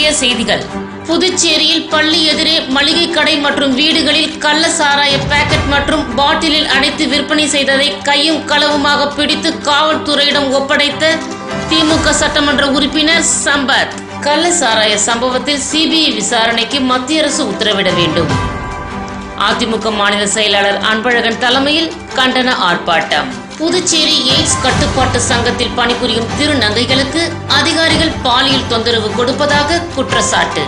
முக்கிய செய்திகள். புதுச்சேரியில் பள்ளி எதிரே மளிகை கடை மற்றும் வீடுகளில் கள்ள சாராய பாக்கெட் மற்றும் பாட்டிலில் அடைத்து விற்பனை செய்ததை கையும் களவுமாக பிடித்து காவல்துறையிடம் ஒப்படைத்த திமுக சட்டமன்ற உறுப்பினர் சம்பத். கள்ள சாராய சம்பவத்தில் சிபிஐ விசாரணைக்கு மத்திய அரசு உத்தரவிட வேண்டும். அதிமுக மாநில செயலாளர் அன்பழகன் தலைமையில் கண்டன ஆர்ப்பாட்டம். புதுச்சேரி எய்ட்ஸ் கட்டுப்பாட்டு சங்கத்தில் பணிபுரியும் திருநங்கைகளுக்கு அதிகாரிகள் பாலியல் தொந்தரவு கொடுப்பதாக குற்றச்சாட்டு.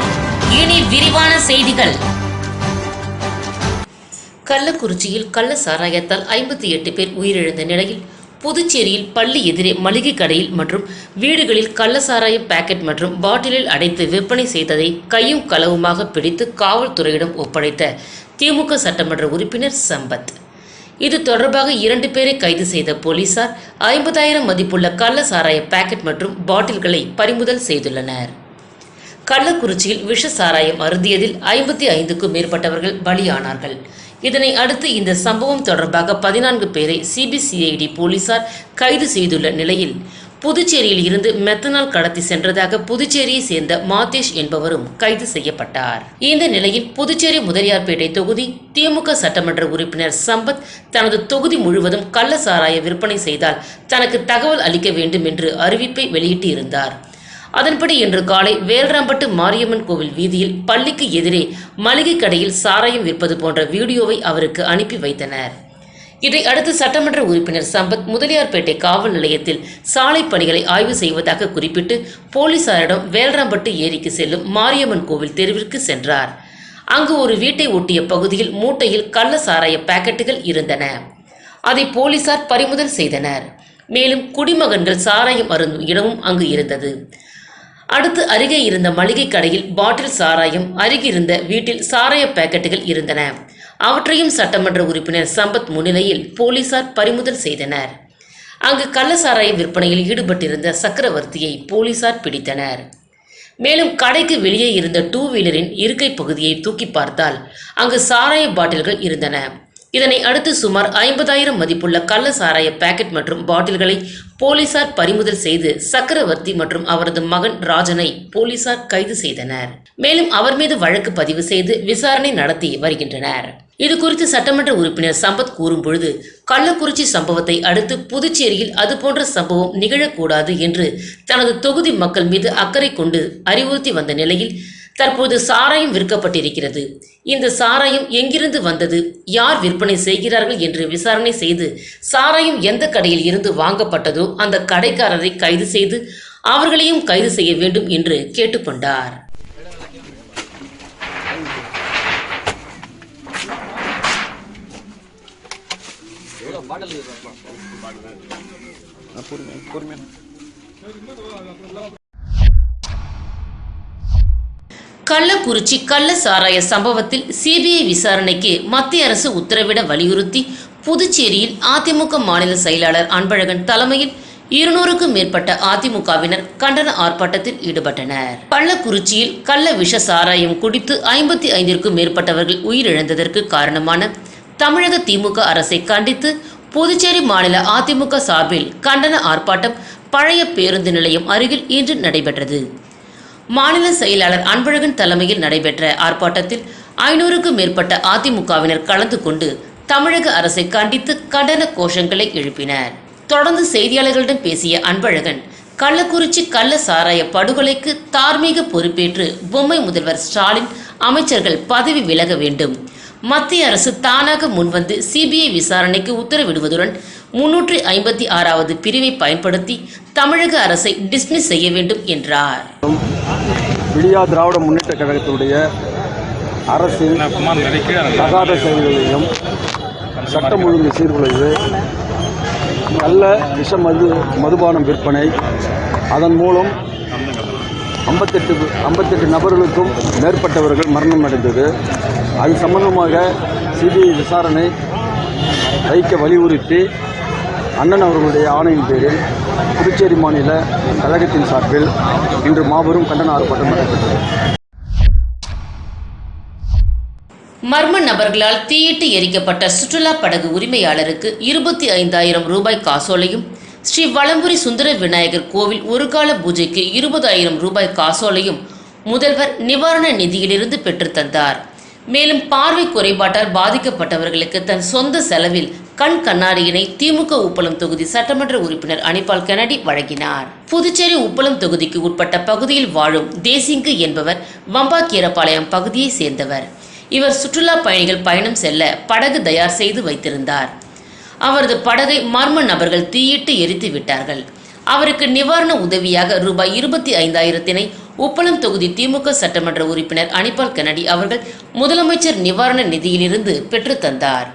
இனி விரிவான செய்திகள். கள்ளக்குறிச்சியில் கள்ள சாராயத்தால் ஐம்பத்தி எட்டு பேர் உயிரிழந்த நிலையில் புதுச்சேரியில் பள்ளி எதிரே மளிகை கடையில் மற்றும் வீடுகளில் கள்ள சாராய பாக்கெட் மற்றும் பாட்டிலில் அடைத்து விற்பனை செய்ததை கையும் களவுமாக பிடித்து காவல்துறையிடம் ஒப்படைத்த திமுக சட்டமன்ற உறுப்பினர் சம்பத். இது தொடர்பாக இரண்டு பேரை கைது செய்த போலீசார் ஐம்பதாயிரம் மதிப்புள்ள கள்ள சாராய பாக்கெட் மற்றும் பாட்டில்களை பறிமுதல் செய்துள்ளனர். கள்ளக்குறிச்சியில் விஷ சாராயம் அருந்தியதில் ஐம்பத்தி ஐந்துக்கும் மேற்பட்டவர்கள் பலியானார்கள். இதனை அடுத்து இந்த சம்பவம் தொடர்பாக பதினான்கு பேரை சிபிசிஐடி போலீசார் கைது செய்துள்ள நிலையில் புதுச்சேரியில் இருந்து மெத்தனால் கடத்தி சென்றதாக புதுச்சேரியை சேர்ந்த மாதேஷ் என்பவரும் கைது செய்யப்பட்டார். இந்த நிலையில் புதுச்சேரி முதலியார்பேட்டை தொகுதி திமுக சட்டமன்ற உறுப்பினர் சம்பத் தனது தொகுதி முழுவதும் கள்ள சாராய விற்பனை செய்தால் தனக்கு தகவல் அளிக்க வேண்டும் என்று அறிவிப்பை வெளியிட்டு இருந்தார் அதன்படி இன்று காலை வேல்ராம்பட்டு மாரியம்மன் கோவில் வீதியில் பள்ளிக்கு எதிரே மளிகை கடையில் சாராயம் விற்பது போன்ற வீடியோவை அவருக்கு அனுப்பி வைத்தனர். இதை அடுத்து சட்டமன்ற உறுப்பினர் சம்பத் முதலியார்பேட்டை காவல் நிலையத்தில் சாலை பணிகளை ஆய்வு செய்வதாக குறிப்பிட்டு போலீசாரிடம் வேல்ராம்பட்டு ஏரிக்கு செல்லும் மாரியம்மன் கோவில் தெருவிற்கு சென்றார். அங்கு ஒரு வீட்டை ஒட்டிய பகுதியில் மூட்டையில் கள்ள சாராய பாக்கெட்டுகள் இருந்தன. அதை போலீசார் பறிமுதல் செய்தனர். மேலும் குடிமகன்கள் சாராயம் அருந்தும் இடமும் அங்கு இருந்தது. அடுத்து அருகே இருந்த மளிகை கடையில் பாட்டில் சாராயம் அருகிருந்த வீட்டில் சாராய பாக்கெட்டுகள் இருந்தன. அவற்றையும் சட்டமன்ற உறுப்பினர் சம்பத் முன்னிலையில் போலீசார் பறிமுதல் செய்தனர். அங்கு கள்ள சாராய விற்பனையில் ஈடுபட்டிருந்த சக்கரவர்த்தியை போலீசார் பிடித்தனர். மேலும் கடைக்கு வெளியே இருந்த டூ வீலரின் இருக்கை பகுதியை தூக்கி பார்த்தால் அங்கு சாராய பாட்டில்கள் இருந்தன. இதனை அடுத்து சுமார் ஐம்பதாயிரம் மதிப்புள்ள கள்ள சாராய பாக்கெட் மற்றும் பாட்டில்களை போலீசார் பறிமுதல் செய்து சக்கரவர்த்தி மற்றும் அவரது மகன் ராஜனை போலீசார் கைது செய்தனர். மேலும் அவர் மீது வழக்கு பதிவு செய்து விசாரணை நடத்தி வருகின்றனர். இது குறித்து சட்டமன்ற உறுப்பினர் சம்பத் கூறும்பொழுது கள்ளக்குறிச்சி சம்பவத்தை அடுத்து புதுச்சேரியில் அதுபோன்ற சம்பவம் நிகழக்கூடாது என்று தனது தொகுதி மக்கள் மீது அக்கறை கொண்டு அறிவுறுத்தி வந்த நிலையில் தற்போது சாராயம் விற்கப்பட்டிருக்கிறது. இந்த சாராயம் எங்கிருந்து வந்தது? யார் விற்பனை செய்கிறார்கள் என்று விசாரணை செய்து சாராயம் எந்த கடையில் இருந்து வாங்கப்பட்டதோ அந்த கடைக்காரரை கைது செய்து அவர்களையும் கைது செய்ய வேண்டும் என்று கேட்டுக்கொண்டார். பொறுமையா பொறுமையா. கள்ளக்குறிச்சி கள்ள சாராய சம்பவத்தில் சிபிஐ விசாரணைக்கு மத்திய அரசு உத்தரவிட வலியுறுத்தி புதுச்சேரியில் அதிமுக மாநில செயலாளர் அன்பழகன் தலைமையில் இருநூறுக்கும் மேற்பட்ட அதிமுகவினர் கண்டன ஆர்ப்பாட்டத்தில் ஈடுபட்டனர். கள்ளக்குறிச்சியில் கள்ள விஷ சாராயம் குடித்து ஐம்பத்தி ஐந்திற்கும் மேற்பட்டவர்கள் உயிரிழந்ததற்கு காரணமான தமிழக திமுக அரசை கண்டித்து புதுச்சேரி மாநில அதிமுக சார்பில் கண்டன ஆர்ப்பாட்டம் பழைய பேருந்து நிலையம் அருகில் இன்று நடைபெற்றது. மாநில செயலாளர் அன்பழகன் தலைமையில் நடைபெற்ற ஆர்ப்பாட்டத்தில் ஐநூறுக்கும் மேற்பட்ட அதிமுகவினர் கலந்து கொண்டு தமிழக அரசை கண்டித்து கண்டன கோஷங்களை எழுப்பினர். தொடர்ந்து செய்தியாளர்களிடம் பேசிய அன்பழகன் கள்ளக்குறிச்சி கள்ள சாராய படுகொலைக்கு தார்மீக பொறுப்பேற்று பொம்மை முதல்வர் ஸ்டாலின் அமைச்சர்கள் பதவி விலக வேண்டும். மத்திய அரசு தானாக முன்வந்து சிபிஐ விசாரணைக்கு உத்தரவிடுவதுடன் முன்னூற்றி ஐம்பத்தி ஆறாவது பிரிவை பயன்படுத்தி தமிழக அரசை டிஸ்மிஸ் செய்ய வேண்டும் என்றார். விடியா திராவிட முன்னேற்ற கழகத்தினுடைய அரசின் தகாத செயல்களையும் சட்டம் ஒழுங்கு சீர்குலைவு நல்ல விஷ மது மதுபானம் விற்பனை அதன் மூலம் ஐம்பத்தெட்டு ஐம்பத்தெட்டு நபர்களுக்கும் மேற்பட்டவர்கள் மரணம் அடைந்தது. அது சம்பந்தமாக சிபிஐ விசாரணை வைக்க வலியுறுத்தி அண்ணன் அவர்களுடைய ஆணையின் பேரில் புதுச்சேரி மாநில கழகத்தின் சார்பில் இன்று மாபெரும் கண்டன ஆர்ப்பாட்டம் நடைபெற்றது. மர்ம நபர்களால் தீயிட்டு எரிக்கப்பட்ட சுற்றுலா படகு உரிமையாளருக்கு இருபத்தி ஐந்தாயிரம் ரூபாய் காசோலையும் ஸ்ரீ வளம்புரி சுந்தர விநாயகர் கோவில் ஒருகால பூஜைக்கு இருபதாயிரம் ரூபாய் காசோலையும் முதல்வர் நிவாரண நிதியிலிருந்து பெற்றுத் தந்தார். மேலும் பார்வை குறைபாட்டால் பாதிக்கப்பட்டவர்களுக்கு தன் சொந்த செலவில் கண் கண்ணாடியினை திமுக உப்பளம் தொகுதி சட்டமன்ற உறுப்பினர் அனிபால் கெனடி வழங்கினார். புதுச்சேரி உப்பளம் தொகுதிக்கு உட்பட்ட பகுதியில் வாழும் தேசிங்கு என்பவர் வம்பாக்கீரப்பாளையம் பகுதியை சேர்ந்தவர். இவர் சுற்றுலா பயணிகள் பயணம் செல்ல படகு தயார் செய்து வைத்திருந்தார். அவரது படகை மர்ம நபர்கள் தீயிட்டு எரித்து விட்டார்கள். அவருக்கு நிவாரண உதவியாக ரூபாய் இருபத்தி ஐந்தாயிரத்தினை உப்பளம் தொகுதி திமுக சட்டமன்ற உறுப்பினர் அனிபால் கனடி அவர்கள் முதலமைச்சர் நிவாரண நிதியிலிருந்து பெற்றுத்தந்தார்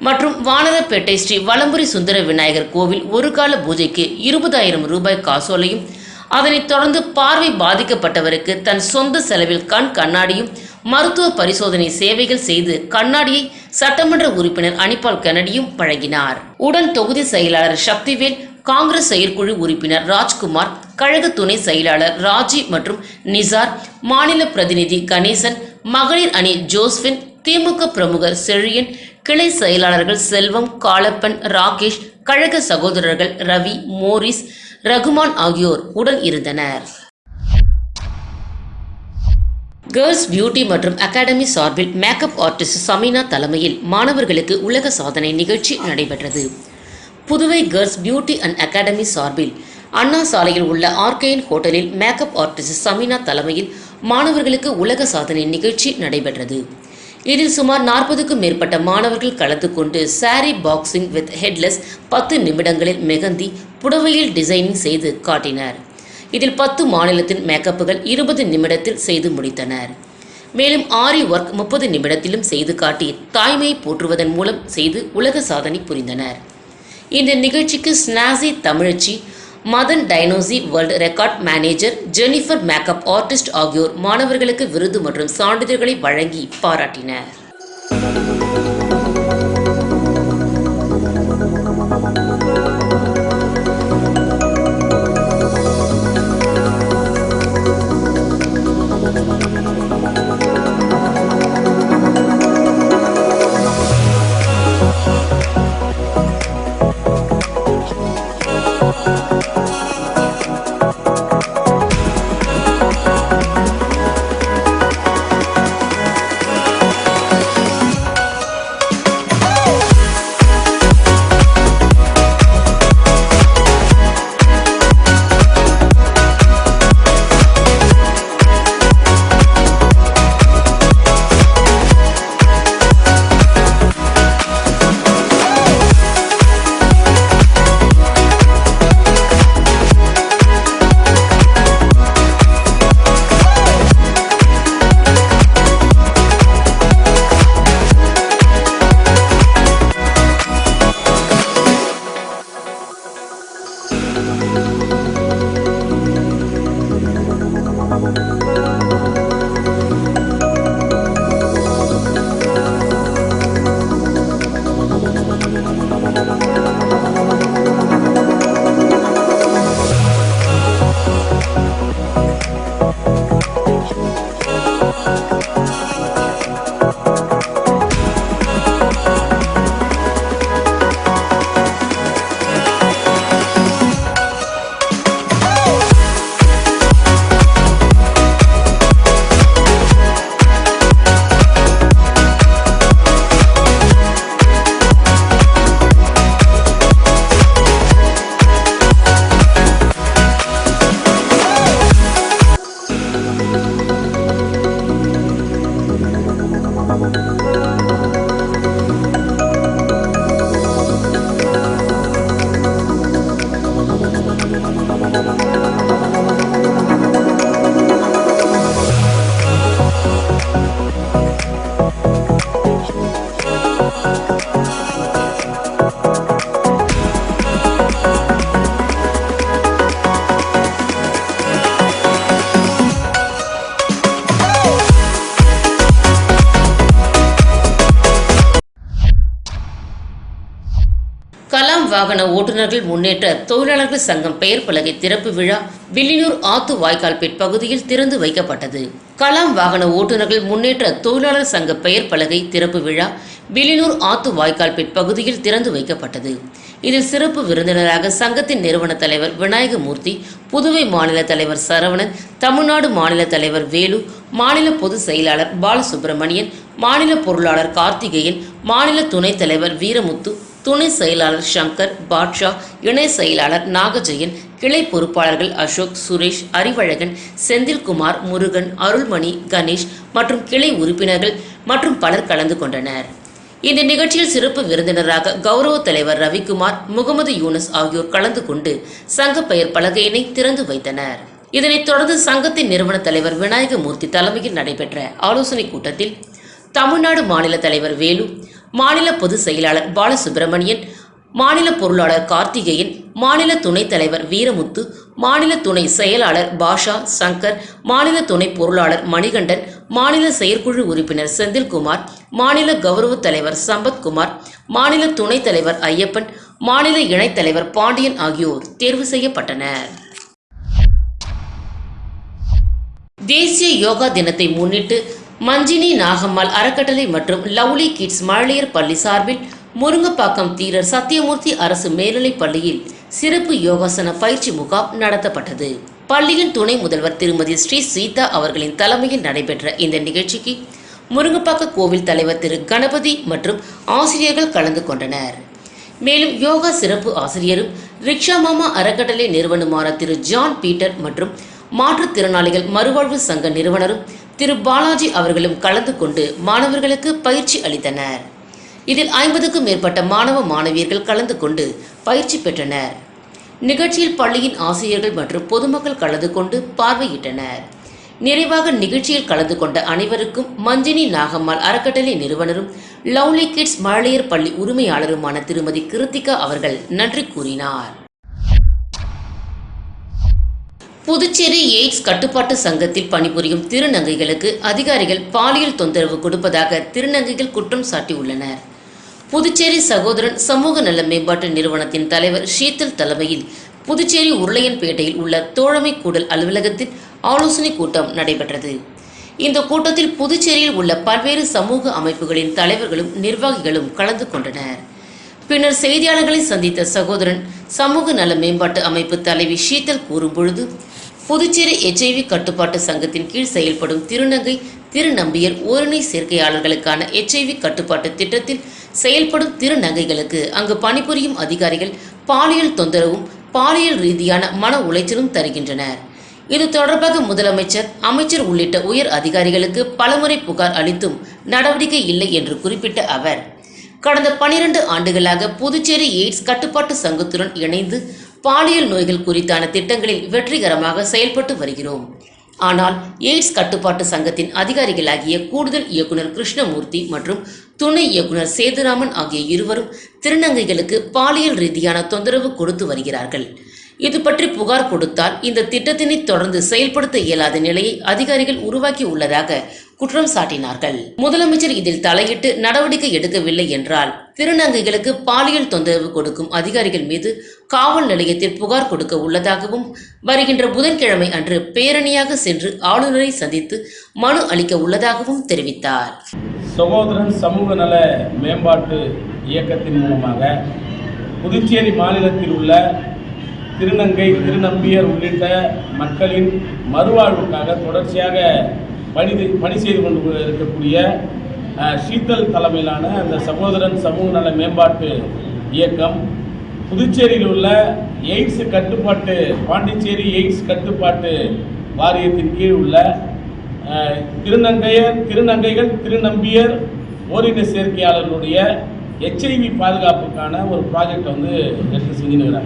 மற்றும் வானரப்பேட்டை ஸ்ரீ வலம்புரி சுந்தர விநாயகர் கோவில் ஒரு கால பூஜைக்கு இருபதாயிரம் ரூபாய் காசோலையும் அதனைத் தொடர்ந்து பார்வை பாதிக்கப்பட்டவருக்கு தன் சொந்த செலவில் கண் கண்ணாடியும் மருத்துவ பரிசோதனை சேவைகள் செய்து கண்ணாடியை சட்டமன்ற உறுப்பினர் அனிபால் கனடியும் வழங்கினார். உடன் தொகுதி செயலாளர் சக்திவேல் காங்கிரஸ் செயற்குழு உறுப்பினர் ராஜ்குமார் கழக துணை செயலாளர் ராஜி மற்றும் நிசார் மாநில பிரதிநிதி கணேசன் மகளிர் அணி ஜோஸ்பின் திமுக பிரமுகர் செழியன் கிளை செயலாளர்கள் செல்வம் காலப்பன் ராகேஷ் கழக சகோதரர்கள் ரவி மோரிஸ் ரகுமான் ஆகியோர் உடன் இருந்தனர். கேர்ள்ஸ் பியூட்டி மற்றும் அகாடமி சார்பில் மேக்கப் ஆர்டிஸ்ட் சமீனா தலைமையில் மாணவர்களுக்கு உலக சாதனை நிகழ்ச்சி நடைபெற்றது. Puduvai girls beauty and academy சார்பில் அண்ணா சாலையில் உள்ள ஆர்கேஎன் ஹோட்டலில் மேக்கப் ஆர்டிஸ்ட் சமீனா தலைமையில் மாணவர்களுக்கு உலக சாதனை நிகழ்ச்சி நடைபெற்றது. இதில் சுமார் நாற்பதுக்கும் மேற்பட்ட மாணவர்கள் கலந்து கொண்டு சாரி பாக்ஸிங் வித் ஹெட்லெஸ் பத்து நிமிடங்களில் மெகந்தி புடவையில் டிசைனிங் செய்து காட்டினர். இதில் பத்து மாநிலத்தின் மேக்கப்புகள் இருபது நிமிடத்தில் செய்து முடித்தனர். மேலும் ஆரி ஒர்க் முப்பது நிமிடத்திலும் செய்து காட்டி தாய்மையை போற்றுவதன் மூலம் செய்து உலக சாதனை புரிந்தனர். இந்த நிகழ்ச்சிக்கு ஸ்னாசி தமிழச்சி Madan டைனோசி world record manager Jennifer makeup artist ஆகியோர் மாணவர்களுக்கு விருது மற்றும் சான்றிதழ்களை வழங்கி பாராட்டினர். Música கலாம் வாகன ஓட்டுநர்கள் முன்னேற்ற தொழிலாளர்கள் சங்கம் பெயர் பலகை திறப்பு விழா வில்லியூர் ஆத்து வாய்க்கால்பேட் பகுதியில் திறந்து வைக்கப்பட்டது. கலாம் வாகன ஓட்டுநர்கள் முன்னேற்ற தொழிலாளர் சங்க பெயர் பலகை திறப்பு விழா வில்லியூர் ஆத்து வாய்க்கால்பேட் பகுதியில் திறந்து வைக்கப்பட்டது. இதில் சிறப்பு விருந்தினராக சங்கத்தின் நிறுவன தலைவர் விநாயகமூர்த்தி புதுவை மாநில தலைவர் சரவணன் தமிழ்நாடு மாநில தலைவர் வேலு மாநில பொதுச் செயலாளர் பாலசுப்பிரமணியன் மாநில பொருளாளர் கார்த்திகேயன் மாநில துணைத் தலைவர் வீரமுத்து துணை செயலாளர் சங்கர் பாட்ஷா இணை செயலாளர் நாகஜெயன் கிளை பொறுப்பாளர்கள் அசோக் சுரேஷ் அறிவழகன் செந்தில்குமார் முருகன் அருள்மணி கணேஷ் மற்றும் கிளை உறுப்பினர்கள் மற்றும் பலர் கலந்து கொண்டனர். இந்த நிகழ்ச்சியில் சிறப்பு விருந்தினராக கௌரவ தலைவர் ரவிக்குமார் முகமது யூனஸ் ஆகியோர் கலந்து கொண்டு சங்க பெயர் பலகையினை திறந்து வைத்தனர். இதனைத் தொடர்ந்து சங்கத்தின் நிறுவன தலைவர் விநாயகமூர்த்தி தலைமையில் நடைபெற்ற ஆலோசனைக் கூட்டத்தில் தமிழ்நாடு மாநில தலைவர் வேலு மாநில பொதுச் செயலாளர் பாலசுப்பிரமணியன் மாநில பொருளாளர் கார்த்திகேயன் மாநில துணைத் தலைவர் வீரமுத்து மாநில துணை செயலாளர் பாஷா சங்கர் மாநில துணை பொருளாளர் மணிகண்டன் மாநில செயற்குழு உறுப்பினர் செந்தில்குமார் மாநில கௌரவ தலைவர் சம்பத்குமார் மாநில துணைத் தலைவர் ஐயப்பன் மாநில இணைத் தலைவர் பாண்டியன் ஆகியோர் தேர்வு செய்யப்பட்டனர். தேசிய யோகா தினத்தை முன்னிட்டு மஞ்சினி நாகம்மாள் அறக்கட்டளை மற்றும் லவ்லி கிட்ஸ் மழலையர் பள்ளி சார்பில் முருங்கப்பாக்கம் தீரர் சத்தியமூர்த்தி அரசு மேல்நிலைப் பள்ளியில் சிறப்பு யோகாசன பயிற்சி முகாம் நடத்தப்பட்டது. பள்ளியின் துணை முதல்வர் திருமதி ஸ்ரீ சீதா அவர்களின் தலைமையில் நடைபெற்ற இந்த நிகழ்ச்சிக்கு முருங்கப்பாக்க கோவில் தலைவர் திரு கணபதி மற்றும் ஆசிரியர்கள் கலந்து கொண்டனர். மேலும் யோகா சிறப்பு ஆசிரியரும் ரிக்ஷா மாமா அறக்கட்டளை நிறுவனமான திரு ஜான் பீட்டர் மற்றும் மாற்றுத்திறனாளிகள் மறுவாழ்வு சங்க நிறுவனரும் திரு பாலாஜி அவர்களும் கலந்து கொண்டு மாணவர்களுக்கு பயிற்சி அளித்தனர். இதில் ஐம்பதுக்கும் மேற்பட்ட மாணவ மாணவியர்கள் கலந்து கொண்டு பயிற்சி பெற்றனர். நிகழ்ச்சியில் பள்ளியின் ஆசிரியர்கள் மற்றும் பொதுமக்கள் கலந்து கொண்டு பார்வையிட்டனர். நிறைவாக நிகழ்ச்சியில் கலந்து கொண்ட அனைவருக்கும் மஞ்சினி நாகம்மாள் அறக்கட்டளை நிறுவனரும் லவ்லி கிட்ஸ் மழலையர் பள்ளி உரிமையாளருமான திருமதி கிருத்திகா அவர்கள் நன்றி கூறினார். புதுச்சேரி எய்ட்ஸ் கட்டுப்பாட்டு சங்கத்தில் பணிபுரியும் திருநங்கைகளுக்கு அதிகாரிகள் பாலியல் தொந்தரவு கொடுப்பதாக திருநங்கைகள் குற்றம் சாட்டியுள்ளனர். புதுச்சேரி சகோதரன் சமூக நல மேம்பாட்டு நிறுவனத்தின் தலைவர் ஷீத்தல் தலைமையில் புதுச்சேரி உருளையன்பேட்டையில் உள்ள தோழமை கூடல் அலுவலகத்தில் ஆலோசனை கூட்டம் நடைபெற்றது. இந்த கூட்டத்தில் புதுச்சேரியில் உள்ள பல்வேறு சமூக அமைப்புகளின் தலைவர்களும் நிர்வாகிகளும் கலந்து கொண்டனர். பின்னர் செய்தியாளர்களை சந்தித்த சகோதரன் சமூக நல மேம்பாட்டு அமைப்பு தலைவி ஷீதல் கூறும்பொழுது புதுச்சேரி எச்ஐவி கட்டுப்பாட்டு சங்கத்தின் கீழ் செயல்படும் திருநங்கை திருநம்பியர் ஓரணி சேர்க்கையாளர்களுக்கான எச்ஐவி கட்டுப்பாட்டு திட்டத்தில் செயல்படும் திருநங்கைகளுக்கு அங்கு பணிபுரியும் அதிகாரிகள் பாலியல் தொந்தரவும் பாலியல் ரீதியான மன உளைச்சலும் தருகின்றனர். இது தொடர்பாக முதலமைச்சர் அமைச்சர் உள்ளிட்ட உயர் அதிகாரிகளுக்கு பலமுறை புகார் அளித்தும் நடவடிக்கை இல்லை என்று குறிப்பிட்ட அவர். கடந்த பனிரெண்டு ஆண்டுகளாக புதுச்சேரி எய்ட்ஸ் கட்டுப்பாட்டு சங்கத்துடன் இணைந்து பாலியல் நோய்கள் குறித்தான திட்டங்களில் வெற்றிகரமாக செயல்பட்டு வருகிறோம். ஆனால் எய்ட்ஸ் கட்டுப்பாட்டு சங்கத்தின் அதிகாரிகளாகிய கூடுதல் இயக்குனர் கிருஷ்ணமூர்த்தி மற்றும் துணை இயக்குனர் சேதுராமன் ஆகிய இருவரும் திருநங்கைகளுக்கு பாலியல் ரீதியான தொந்தரவு கொடுத்து வருகிறார்கள். இது பற்றி புகார் கொடுத்தால் இந்த திட்டத்தினை தொடர்ந்து செயல்படுத்த இயலாத நிலையை அதிகாரிகள் உருவாக்கி உள்ளதாக குற்றம் சாட்டினார்கள். முதலமைச்சர் இதில் தலையிட்டு நடவடிக்கை எடுக்கவில்லை என்றால் திருநங்கைகளுக்கு பாலியல் தொந்தரவு கொடுக்கும் அதிகாரிகள் மீது காவல் நிலையத்தில் புகார் கொடுக்க உள்ளதாகவும் வருகின்ற புதன்கிழமை அன்று பேரணியாக சென்று ஆளுநரை சந்தித்து மனு அளிக்க உள்ளதாகவும் தெரிவித்தார். சகோதரன் சமூக நல மேம்பாட்டு இயக்கத்தின் மூலமாக புதுச்சேரி மாநிலத்தில் உள்ள திருநங்கை திருநம்பியர் உள்ளிட்ட மக்களின் மறுவாழ்வுக்காக தொடர்ச்சியாக பணி பணி செய்து கொண்டு இருக்கக்கூடிய சீத்தல் தலைமையிலான அந்த சகோதரன் சமூக நல மேம்பாட்டு இயக்கம் புதுச்சேரியில் உள்ள எய்ட்ஸ் கட்டுப்பாட்டு பாண்டிச்சேரி எய்ட்ஸ் கட்டுப்பாட்டு வாரியத்தின் கீழ் உள்ள திருநங்கையர் திருநங்கைகள் திருநம்பியர் ஓரின சேர்க்கையாளர்களுடைய எச்ஐவி பாதுகாப்புக்கான ஒரு ப்ராஜெக்டை வந்து எடுத்து செஞ்சுன்னு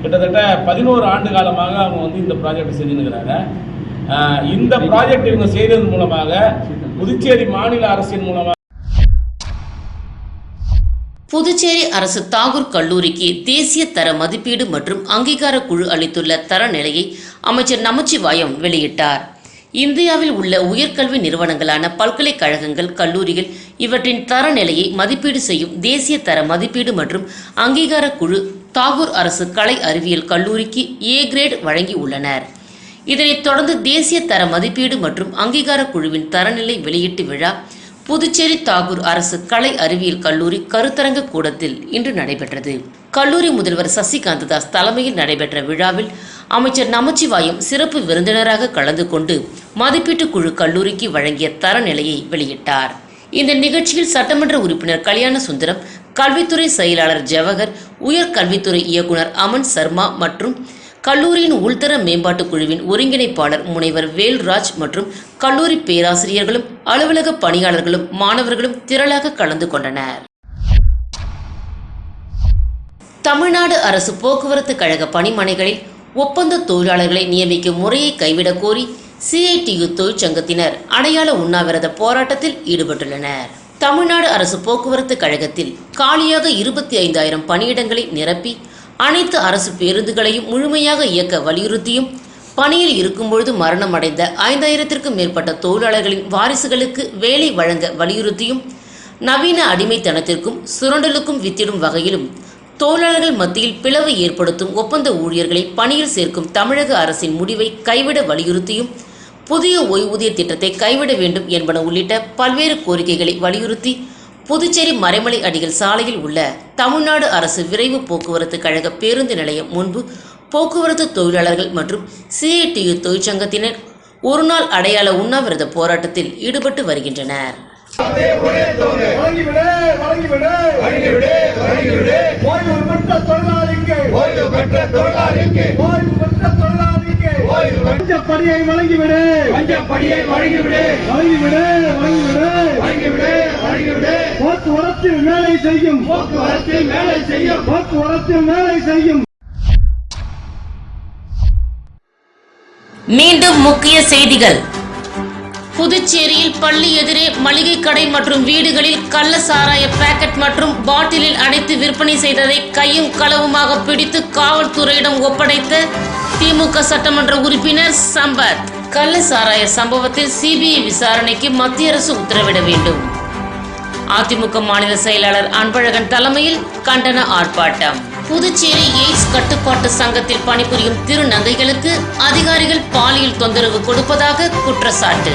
கிட்டத்தட்ட பதினோரு ஆண்டு காலமாக அவங்க வந்து இந்த ப்ராஜெக்ட் செஞ்சுன்னு இந்த ப்ராஜெக்ட் இவங்க செய்ததன் மூலமாக புதுச்சேரி மாநில அரசின் மூலமாக புதுச்சேரி அரசு தாகூர் கல்லூரிக்கு தேசிய தர மதிப்பீடு மற்றும் அங்கீகார குழு அளித்துள்ள தரநிலையை அமைச்சர் நமச்சிவாயம் வெளியிட்டார். இந்தியாவில் உள்ள உயர்கல்வி நிறுவனங்களான பல்கலைக்கழகங்கள் கல்லூரிகள் இவற்றின் தரநிலையை மதிப்பீடு செய்யும் தேசிய தர மதிப்பீடு மற்றும் அங்கீகார குழு தாகூர் அரசு கலை அறிவியல் கல்லூரிக்கு ஏ கிரேட் வழங்கி உள்ளனர் இதனைத் தொடர்ந்து தேசிய தர மதிப்பீடு மற்றும் அங்கீகார குழுவின் தரநிலை வெளியீட்டு விழா புதுச்சேரி தாகூர் அரசு கலை அறிவியல் கல்லூரி கருத்தரங்க கூடத்தில் இன்று நடைபெற்றது. கல்லூரி முதல்வர் சசிகாந்த தாஸ் தலைமையில் நடைபெற்ற விழாவில் அமைச்சர் நமச்சிவாயம் சிறப்பு விருந்தினராக கலந்து கொண்டு மதிப்பீட்டு குழு கல்லூரிக்கு வழங்கிய தரநிலையை வெளியிட்டார். இந்த நிகழ்ச்சியில் சட்டமன்ற உறுப்பினர் கல்யாண சுந்தரம் கல்வித்துறை செயலாளர் ஜவஹர் உயர்கல்வித்துறை இயக்குனர் அமன் சர்மா மற்றும் கல்லூரியின் உள்தர மேம்பாட்டு குழுவின் ஒருங்கிணைப்பாளர் முனைவர் வேல்ராஜ் மற்றும் கல்லூரி பேராசிரியர்களும் அலுவலக பணியாளர்களும் மாணவர்களும் திரளாக கலந்து கொண்டனர். தமிழ்நாடு அரசு போக்குவரத்து கழக பணிமனைகளில் ஒப்பந்த தொழிலாளர்களை நியமிக்கும் முறையை கைவிடக் கோரி சிஐடியு தொழிற்சங்கத்தினர் அடையாள உண்ணாவிரத போராட்டத்தில் ஈடுபட்டுள்ளனர். தமிழ்நாடு அரசு போக்குவரத்து கழகத்தில் காலியாக இருபத்தி ஐந்தாயிரம் பணியிடங்களை நிரப்பி அனைத்து அரசு பேருந்துகளையும் முழுமையாக இயக்க வலியுறுத்தியும் பணியில் இருக்கும்பொழுது மரணமடைந்த ஐந்தாயிரத்திற்கும் மேற்பட்ட தொழிலாளர்களின் வாரிசுகளுக்கு வேலை வழங்க வலியுறுத்தியும் நவீன அடிமைத்தனத்திற்கும் சுரண்டலுக்கும் வித்திடும் வகையிலும் தொழிலாளர்கள் மத்தியில் பிளவு ஏற்படுத்தும் ஒப்பந்த ஊழியர்களை பணியில் சேர்க்கும் தமிழக அரசின் முடிவை கைவிட வலியுறுத்தியும் புதிய ஓய்வூதிய திட்டத்தை கைவிட வேண்டும் என்பன உள்ளிட்ட பல்வேறு கோரிக்கைகளை வலியுறுத்தி புதுச்சேரி மறைமலை அடிகள் சாலையில் உள்ள தமிழ்நாடு அரசு விரைவு போக்குவரத்து கழக பேருந்து நிலையம் முன்பு போக்குவரத்து தொழிலாளர்கள் மற்றும் சிஐடியு தொழிற்சங்கத்தினர் ஒருநாள் அடையாள உண்ணாவிரத போராட்டத்தில் ஈடுபட்டு வருகின்றனர். வழங்கிவிடு வழங்கிவிடு. வழங்கிவிடு வழங்கிவிடு. ஓய்வு பெற்ற தொழிலாளிக்கு. ஓய்வு பெற்ற தொழிலாளிக்கு. ஓய்வு பெற்ற தொழிலாளிக்கு. ஓய்வு பெற்ற படியை வழங்கிவிடு. படியை வழங்கிவிடு. வழங்கிவிடு வழங்கிவிடு. வழங்கிவிடு வழங்கிவிடு. போக்குவரத்தில் வேலை செய்யும். போக்குவரத்தில் வேலை செய்யும். போக்குவரத்தில் வேலை செய்யும். மீண்டும் முக்கிய செய்திகள். புதுச்சேரியில் பள்ளி எதிரே மளிகை கடை மற்றும் வீடுகளில் கள்ள சாராய பாக்கெட் மற்றும் பாட்டிலில் அடைத்து விற்பனை செய்ததை கையும் களவுமாக பிடித்து காவல்துறையிடம் ஒப்படைத்த திமுக சட்டமன்ற உறுப்பினர் சம்பத். கள்ள சாராய சம்பவத்தில் சிபிஐ விசாரணைக்கு மத்திய அரசு உத்தரவிட வேண்டும். அதிமுக மாநில செயலாளர் அன்பழகன் தலைமையில் கண்டன ஆர்ப்பாட்டம். புதுச்சேரி எய்ட்ஸ் கட்டுப்பாட்டு சங்கத்தில் பணிபுரியும் திருநங்கைகளுக்கு அதிகாரிகள் பாலியல் தொந்தரவு கொடுப்பதாக குற்றச்சாட்டு.